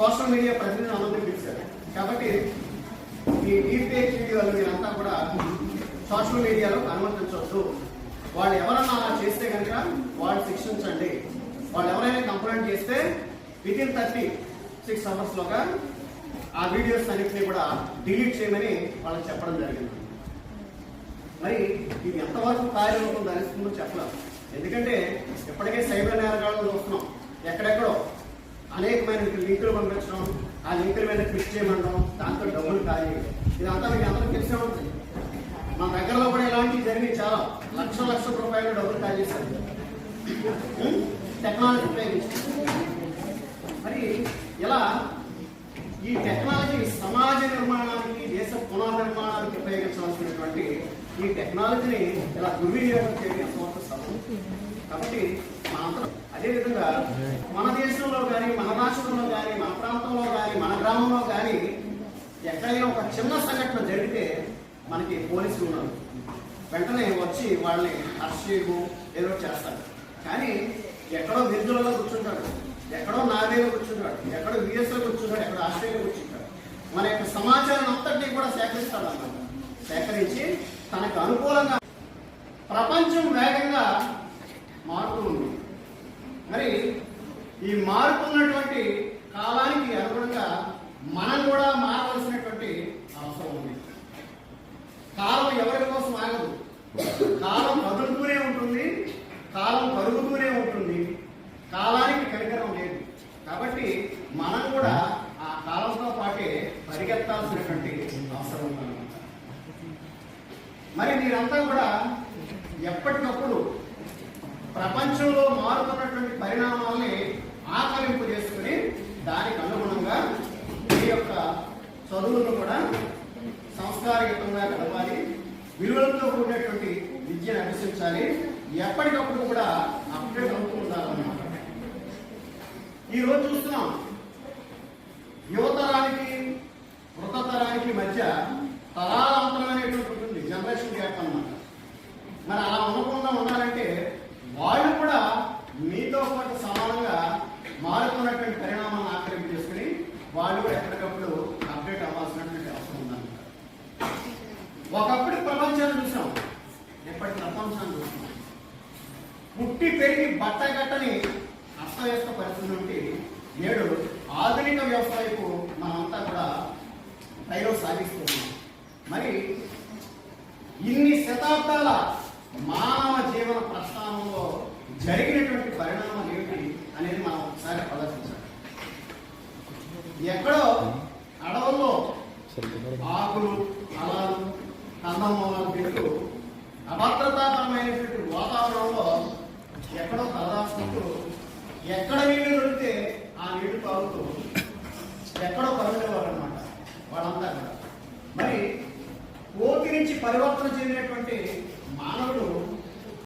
Social media ప్రతినిధులు అందరినీ కాబట్టి ఈ డీపేక్ వీడియోలు మీరంతా కూడా సోషల్ మీడియాలో అనుమతించవద్దు వాళ్ళు ఎవరన్నా అలా చేస్తే కనుక వాళ్ళు శిక్షించండి. వాళ్ళు ఎవరైనా కంప్లైంట్ చేస్తే విత్ ఇన్ థర్టీ సిక్స్ అవర్స్లోగా ఆ వీడియోస్ అన్నింటినీ కూడా డిలీట్ చేయమని వాళ్ళకి చెప్పడం జరిగింది. మరి ఇది ఎంతవరకు కార్యరూపం ధరిస్తుందో చెప్పలేం. ఎందుకంటే ఇప్పటికే సైబర్ నేరగాళ్ళు చూస్తున్నాం. ఎక్కడెక్కడో అనేకమైన లింకులు పంపించడం ఆ లింకుల మీద క్లిక్ చేయమండం దాంతో డబ్బులు ఖాళీ ఇదంతా మీకు అందరికీ తెలిసే ఉంటుంది. మా దగ్గరలో కూడా ఇలాంటివి జరిగి చాలా. లక్ష లక్ష రూపాయలు డబ్బులు ఖాళీ చేశారు. టెక్నాలజీ ఉపయోగించి. మరి ఇలా ఈ టెక్నాలజీ సమాజ నిర్మాణానికి దేశ పునర్నిర్మాణానికి ఉపయోగించవలసినటువంటి ఈ టెక్నాలజీని ఇలా దుర్వినియోగం చేయడం సమస్య కాబట్టి మనందరం అదేవిధంగా మన దేశంలో కానీ మన రాష్ట్రంలో కానీ మన ప్రాంతంలో కానీ మన గ్రామంలో కానీ ఎక్కడైనా ఒక చిన్న సంఘటన జరిగితే మనకి పోలీసులు ఉన్నారు. వెంటనే వచ్చి వాళ్ళని అరెస్ట్ చేయకు ఏదో చేస్తారు. కానీ ఎక్కడో నిర్జులలో కూర్చుంటాడు. ఎక్కడో నార్వేలో కూర్చుంటాడు. ఎక్కడో యుఎస్లో కూర్చుంటాడు. ఎక్కడో ఆస్ట్రేలియా కూర్చుంటాడు. మన యొక్క సమాచారం అంతటినీ కూడా సేకరిస్తాడు అన్నమాట. సేకరించి తనకు అనుకూలంగా ప్రపంచం వేగంగా మారుతూ ఉంది మరి ఈ మారుతున్నటువంటి కాలానికి అనుగుణంగా మనం కూడా మారవలసినటువంటి అవసరం ఉంది. కాలం ఎవరి కోసం ఆగదు. కాలం కదులుతూనే ఉంటుంది కాలం కరుగుతూనే ఉంటుంది. కాలానికి కనికరం లేదు. కాబట్టి మనం కూడా ఆ కాలంతో పాటే పరిగెత్తాల్సినటువంటి అవసరం ఉందన్నమాట మరి మీరంతా కూడా ఎప్పటికప్పుడు ప్రపంచంలో మారుతున్నటువంటి పరిణామాల్ని ఆకలింపు చేసుకుని దానికి అనుగుణంగా మీ యొక్క చదువులను కూడా సంస్కారయుతంగా గడపాలి. విలువలతో కూడినటువంటి విద్యను అభ్యసించాలి ఎప్పటికప్పుడు కూడా అప్డేట్ అవుతూ ఉండాలన్నమాట. ఈ రోజు చూస్తున్నాం యువతరానికి మృతతరానికి మధ్య తరాల అనేటువంటి ఉంటుంది జనరేషన్ గ్యాప్ అన్నమాట మరి అలా ఉండకుండా ఉండాలంటే వాళ్ళు కూడా మీతో పాటు సమానంగా మారుతున్నటువంటి పరిణామాలను ఆకలింపు చేసుకుని వాళ్ళు కూడా ఎప్పటికప్పుడు అప్డేట్ అవ్వాల్సినటువంటి అవసరం ఉందన్నమాట ఒకప్పుడు ప్రపంచాన్ని చూసాం ఎప్పటి ప్రపంచాన్ని చూస్తున్నాం పుట్టి పెరిగి బట్ట గట్టని అస్తవ్యస్త పరిస్థితి నుండి నేడు ఆధునిక వ్యవస్థ వైపు మనమంతా కూడా రైలు సాగిస్తున్నాం. మరి ఇన్ని శతాబ్దాల మానవ జీవన ప్రస్థానంలో జరిగినటువంటి పరిణామం ఏమిటి అనేది మనం ఒకసారి ప్రదర్శించాలి ఎక్కడో అడవుల్లో ఆకులు అలాలు వాతావరణంలో ఎక్కడో తలదాచుకుంటూ ఎక్కడ నీళ్ళు దొరికితే ఆ నీళ్ళు తాగుతూ ఎక్కడో పరుగులేవారు అనమాట వాళ్ళంతా మరి కోతి నుంచి పరివర్తన చెందినటువంటి మానవుడు